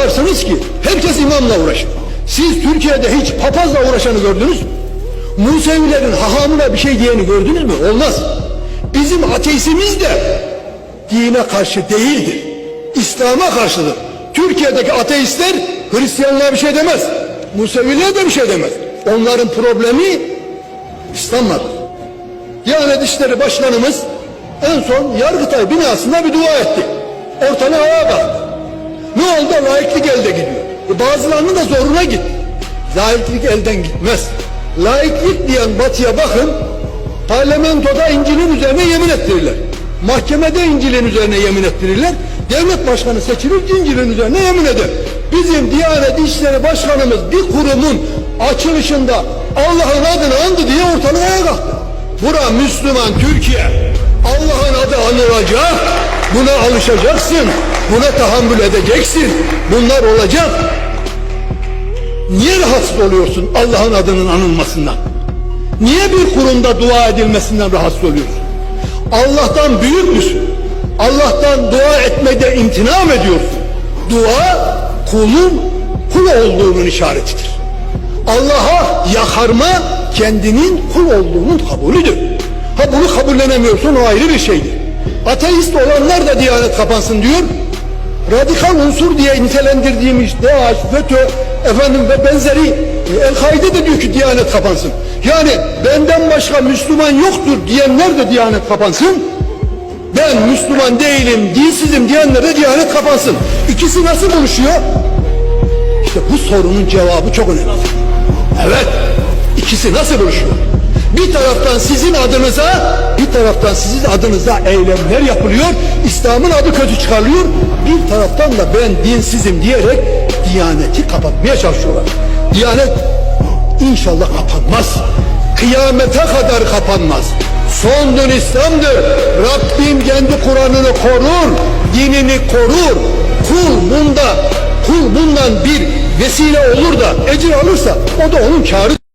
bakarsınız ki herkes imamla uğraşır. Siz Türkiye'de hiç papazla uğraşanı gördünüz mü? Musevilerin hahamına bir şey diyeni gördünüz mü? Olmaz. Bizim ateizmimiz de dine karşı değildir. İslam'a karşıdır. Türkiye'deki ateistler Hristiyanlığa bir şey demez. Museviliğe de bir şey demez. Onların problemi İslam'la. Diyanet İşleri Başkanımız en son Yargıtay binasında bir dua etti. Ortalığı ayağa kalktı. Ne oldu? Laiklik elde gidiyor. E bazılarının da zoruna gitti. Laiklik elden gitmez. Laiklik diyen batıya bakın, parlamentoda İncil'in üzerine yemin ettirirler. Mahkemede İncil'in üzerine yemin ettirirler. Devlet başkanı seçilir, İncil'in üzerine yemin eder. Bizim Diyanet İşleri Başkanımız bir kurumun açılışında Allah'ın adını andı diye ortalığı ayağa kalktı. Bura Müslüman Türkiye. Allah'ın adı anılacak. Buna alışacaksın. Buna tahammül edeceksin. Bunlar olacak. Niye rahatsız oluyorsun Allah'ın adının anılmasından? Niye bir kurumda dua edilmesinden rahatsız oluyorsun? Allah'tan büyük müsün? Allah'tan dua etmede imtina mı ediyorsun? Dua kulun kul olduğunun işaretidir. Allah'a yakarma kendinin kul olduğunun kabulüdür. Ha bunu kabullenemiyorsun o ayrı bir şeydir. Ateist olanlar da diyanet kapansın diyor. Radikal unsur diye nitelendirdiğimiz DAEŞ, FETÖ, efendim ve benzeri e, El-Kaide de diyor ki diyanet kapansın. Yani benden başka Müslüman yoktur diyenler de diyanet kapansın. Ben Müslüman değilim, dinsizim diyenler de diyanet kapansın. İkisi nasıl buluşuyor? İşte bu sorunun cevabı çok önemli. Evet, ikisi nasıl buluşuyor? Bir taraftan sizin adınıza, bir taraftan sizin adınıza eylemler yapılıyor. İslam'ın adı kötü çıkarılıyor. Bir taraftan da ben dinsizim diyerek Diyaneti kapatmaya çalışıyorlar. Diyanet inşallah kapanmaz. Kıyamete kadar kapanmaz. Son dön İslam'dır. Rabbim kendi Kur'an'ını korur, dinini korur. Kul bunda, kul bundan bir vesile olur da ecir alırsa o da onun kârı.